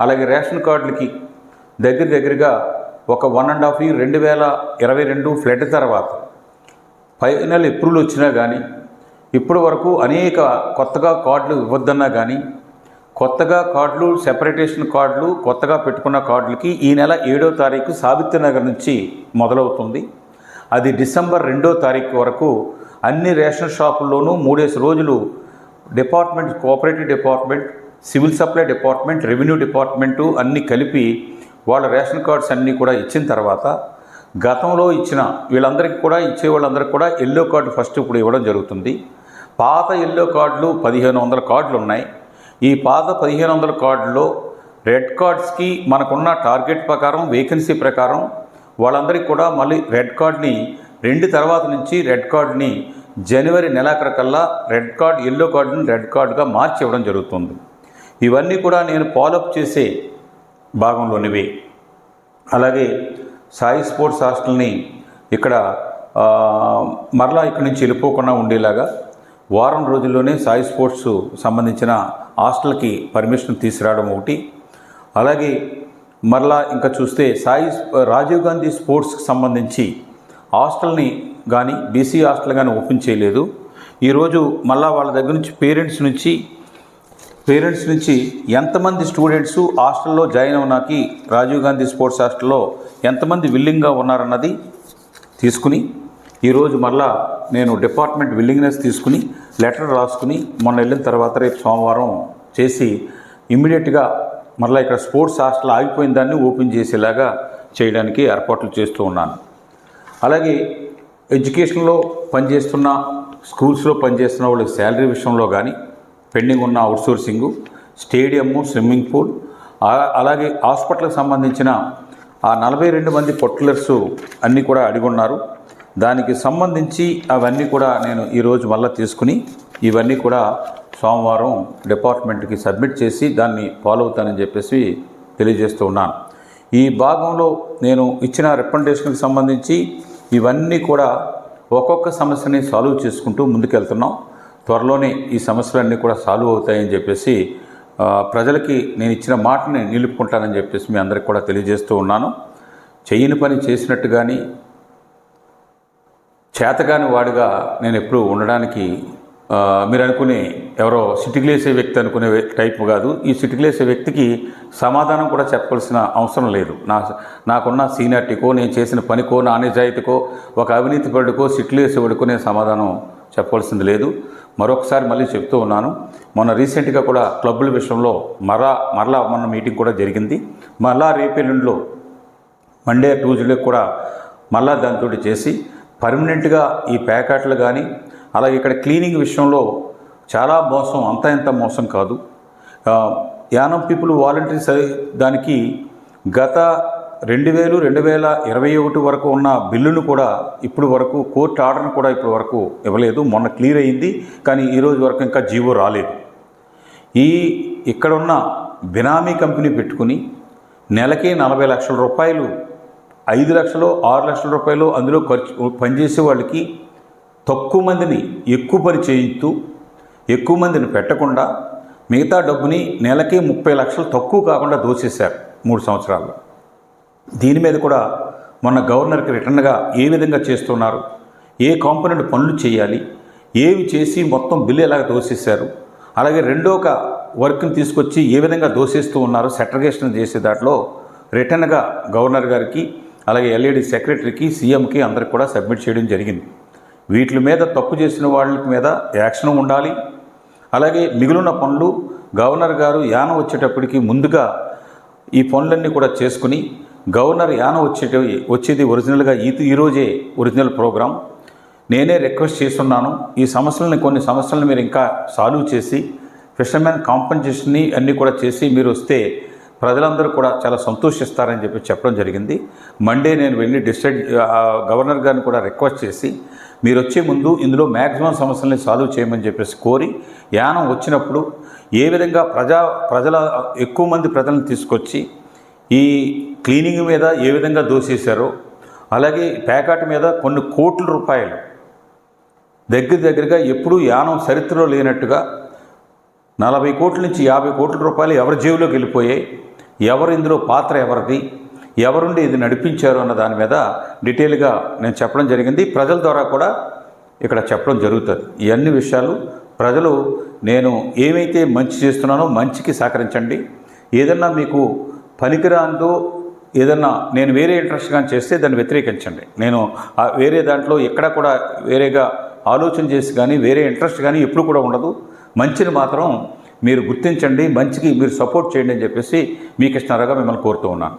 అలాగే రేషన్ కార్డులకి దగ్గర దగ్గరగా ఒక వన్ అండ్ హాఫ్ ఇయర్ రెండు వేల ఇరవై రెండు ఫ్లడ్ తర్వాత ఫైనల్ ఎప్రూవల్ వచ్చినా కానీ ఇప్పటి వరకు అనేక కొత్తగా కార్డులు ఇవ్వద్దన్నా కానీ కొత్తగా కార్డులు సెపరేటేషన్ కార్డులు కొత్తగా పెట్టుకున్న కార్డులకి ఈ నెల ఏడో తారీఖు సావిత్రి నగర్ నుంచి మొదలవుతుంది. అది డిసెంబర్ రెండో తారీఖు వరకు అన్ని రేషన్ షాపుల్లోనూ మూడేసి రోజులు department cooperative department civil supply department revenue department అన్నీ కలిపి వాళ్ళ రేషన్ కార్డ్స్ అన్నీ కూడా ఇచ్చిన తర్వాత గతంలో ఇచ్చిన వీళ్ళందరికీ కూడా ఇచ్చే వాళ్ళందరికీ కూడా ఎల్లో కార్డు ఫస్ట్ ఇప్పుడు ఇవ్వడం జరుగుతుంది. పాత ఎల్లో కార్డులు పదిహేను వందల కార్డులు ఉన్నాయి. ఈ పాత పదిహేను వందల కార్డులో రెడ్ కార్డ్స్కి మనకున్న టార్గెట్ ప్రకారం వేకెన్సీ ప్రకారం వాళ్ళందరికీ కూడా మళ్ళీ రెడ్ కార్డ్ని రెండు తర్వాత నుంచి రెడ్ కార్డ్ని జనవరి నెలాఖరు కల్లా రెడ్ కార్డ్ ఎల్లో కార్డుని రెడ్ కార్డుగా మార్చి ఇవ్వడం జరుగుతుంది. ఇవన్నీ కూడా నేను ఫాలోఅప్ చేసే భాగంలోనివి. అలాగే సాయి స్పోర్ట్స్ హాస్టల్ని ఇక్కడ మరలా ఇక్కడి నుంచి వెళ్ళిపోకుండా ఉండేలాగా వారం రోజుల్లోనే సాయి స్పోర్ట్స్ సంబంధించిన హాస్టల్కి పర్మిషన్ తీసుకురావడం ఒకటి. అలాగే మరలా ఇంకా చూస్తే సాయి రాజీవ్ గాంధీ స్పోర్ట్స్కి సంబంధించి హాస్టల్ని కానీ బీసీ హాస్టల్ కానీ ఓపెన్ చేయలేదు. ఈరోజు మళ్ళా వాళ్ళ దగ్గర నుంచి పేరెంట్స్ నుంచి పేరెంట్స్ నుంచి ఎంతమంది స్టూడెంట్స్ హాస్టల్లో జాయిన్ అవునాకి రాజీవ్ గాంధీ స్పోర్ట్స్ హాస్టల్లో ఎంతమంది విల్లింగ్గా ఉన్నారన్నది తీసుకుని ఈరోజు మళ్ళా నేను డిపార్ట్మెంట్ విల్లింగ్నెస్ తీసుకుని లెటర్ రాసుకుని మొన్న వెళ్ళిన తర్వాత రేపు సోమవారం చేసి ఇమ్మీడియట్గా మళ్ళీ ఇక్కడ స్పోర్ట్స్ హాస్టల్ ఆగిపోయిన దాన్ని ఓపెన్ చేసేలాగా చేయడానికి ఏర్పాట్లు చేస్తూ ఉన్నాను. అలాగే ఎడ్యుకేషన్లో పనిచేస్తున్న స్కూల్స్లో పనిచేస్తున్న వాళ్ళకి శాలరీ విషయంలో కానీ పెండింగ్ ఉన్న అవుట్సోర్సింగు స్టేడియము స్విమ్మింగ్ పూల్ అలాగే హాస్పిటల్కి సంబంధించిన ఆ నలభై రెండు మంది పొట్లర్స్ అన్నీ కూడా అడిగి ఉన్నారు దానికి సంబంధించి అవన్నీ కూడా నేను ఈరోజు మళ్ళీ తీసుకుని ఇవన్నీ కూడా సోమవారం డిపార్ట్మెంట్కి సబ్మిట్ చేసి దాన్ని ఫాలో అవుతానని చెప్పేసి తెలియజేస్తూ ఉన్నాను. ఈ భాగంలో నేను ఇచ్చిన రికమెండేషన్కి సంబంధించి ఇవన్నీ కూడా ఒక్కొక్క సమస్యని సాల్వ్ చేసుకుంటూ ముందుకెళ్తున్నాం. త్వరలోనే ఈ సమస్యలన్నీ కూడా సాల్వ్ అవుతాయని చెప్పేసి ప్రజలకి నేను ఇచ్చిన మాటని నిలుపుకుంటానని చెప్పేసి మీ అందరికి కూడా తెలియజేస్తూ ఉన్నాను. చెయ్యని పని చేసినట్టు కానీ చేతగాని వాడిగా నేను ఎప్పుడూ ఉండడానికి మీరు అనుకునే ఎవరో సిటికిలేసే వ్యక్తి అనుకునే టైప్ టైపు కాదు. ఈ సిటికిలేసే వ్యక్తికి సమాధానం కూడా చెప్పాల్సిన అవసరం లేదు. నా నాకున్న సీనియార్టీకో నేను చేసిన పనికో నా నిజాయితీకో ఒక అవినీతి పరుడికో సిటిలేసేవాడికో నేను సమాధానం చెప్పాల్సింది లేదు. మరొకసారి మళ్ళీ చెప్తూ ఉన్నాను. మొన్న రీసెంట్గా కూడా క్లబ్బుల విషయంలో మరలా మరలా మొన్న మీటింగ్ కూడా జరిగింది. మరలా రేపెల్లుండిలో మండే ట్యూస్డే కూడా మళ్ళా దాంతో చేసి పర్మనెంట్గా ఈ ప్యాకెట్లు కానీ అలాగే ఇక్కడ క్లీనింగ్ విషయంలో చాలా మోసం అంత ఇంత మోసం కాదు. యానం పీపుల్ వాలంటరీ సర్వీ దానికి గత రెండు వేలు రెండు వేల ఇరవై ఒకటి వరకు ఉన్న బిల్లును కూడా ఇప్పుడు వరకు కోర్టు ఆర్డర్ను కూడా ఇప్పుడు వరకు ఇవ్వలేదు. మొన్న క్లియర్ అయింది. కానీ ఈ రోజు వరకు ఇంకా జీవో రాలేదు. ఈ ఇక్కడున్న బినామీ కంపెనీ పెట్టుకుని నెలకి నలభై లక్షల రూపాయలు ఐదు లక్షలు ఆరు లక్షల రూపాయలు అందులో ఖర్చు పనిచేసే వాళ్ళకి తక్కువ మందిని ఎక్కువ పని చేయిస్తూ ఎక్కువ మందిని పెట్టకుండా మిగతా డబ్బుని నెలకి ముప్పై లక్షలు తక్కువ కాకుండా దోచేశారు మూడు సంవత్సరాల్లో. దీని మీద కూడా మొన్న గవర్నర్కి రిటర్న్గా ఏ విధంగా చేస్తున్నారు ఏ కాంపోనెంట్ పనులు చేయాలి ఏవి చేసి మొత్తం బిల్లు ఎలాగ దోసేశారు అలాగే రెండో ఒక వర్క్ని తీసుకొచ్చి ఏ విధంగా దోసేస్తూ ఉన్నారు సెట్రగేషన్ చేసే దాంట్లో రిటర్న్గా గవర్నర్ గారికి అలాగే ఎల్ఈడి సెక్రటరీకి సీఎంకి అందరికి కూడా సబ్మిట్ చేయడం జరిగింది. వీటి మీద తప్పు చేసిన వాళ్ళ మీద యాక్షన్ ఉండాలి. అలాగే మిగిలిన పనులు గవర్నర్ గారు యానం వచ్చేటప్పటికి ముందుగా ఈ పనులన్నీ కూడా చేసుకుని గవర్నర్ యానం వచ్చేట వచ్చేది ఒరిజినల్గా ఈ ఈరోజే ఒరిజినల్ ప్రోగ్రాం. నేనే రిక్వెస్ట్ చేస్తున్నాను ఈ సమస్యలని కొన్ని సమస్యలను మీరు ఇంకా సాల్వ్ చేసి ఫిషర్మెన్ కాంపన్సేషన్ని అన్నీ కూడా చేసి మీరు వస్తే ప్రజలందరూ కూడా చాలా సంతోషిస్తారని చెప్పి చెప్పడం జరిగింది. మండే నేను వెళ్ళి డిసైడ్ గవర్నర్ గారిని కూడా రిక్వెస్ట్ చేసి మీరు వచ్చే ముందు ఇందులో మ్యాక్సిమం సమస్యల్ని సాల్వ్ చేయమని చెప్పేసి కోరి యానం వచ్చినప్పుడు ఏ విధంగా ప్రజా ప్రజల ఎక్కువ మంది ప్రజలను తీసుకొచ్చి ఈ క్లీనింగ్ మీద ఏ విధంగా దోసేశారో అలాగే ప్యాకాట్ మీద కొన్ని కోట్ల రూపాయలు. దగ్గర దగ్గరగా ఎప్పుడూ యానం చరిత్రలో లేనట్టుగా నలభై కోట్ల నుంచి యాభై కోట్ల రూపాయలు ఎవరి జేబులోకి వెళ్ళిపోయాయి ఎవరు ఇందులో పాత్ర ఎవరిది ఎవరుండి ఇది నడిపించారు అన్న దాని మీద డీటెయిల్గా నేను చెప్పడం జరిగింది. ప్రజల ద్వారా కూడా ఇక్కడ చెప్పడం జరుగుతుంది. ఈ అన్ని విషయాలు ప్రజలు నేను ఏమైతే మంచి చేస్తున్నానో మంచికి సహకరించండి. ఏదన్నా మీకు పనికిరాందో ఏదన్నా నేను వేరే ఇంట్రెస్ట్ కానీ చేస్తే దాన్ని వ్యతిరేకించండి. నేను వేరే దాంట్లో ఎక్కడ కూడా వేరేగా ఆలోచన చేసి కానీ వేరే ఇంట్రెస్ట్ కానీ ఎప్పుడు కూడా ఉండదు. మంచిని మాత్రం మీరు గుర్తించండి మంచికి మీరు సపోర్ట్ చేయండి అని చెప్పేసి మీ కృష్ణారావుగా మిమ్మల్ని కోరుతూ ఉన్నాను.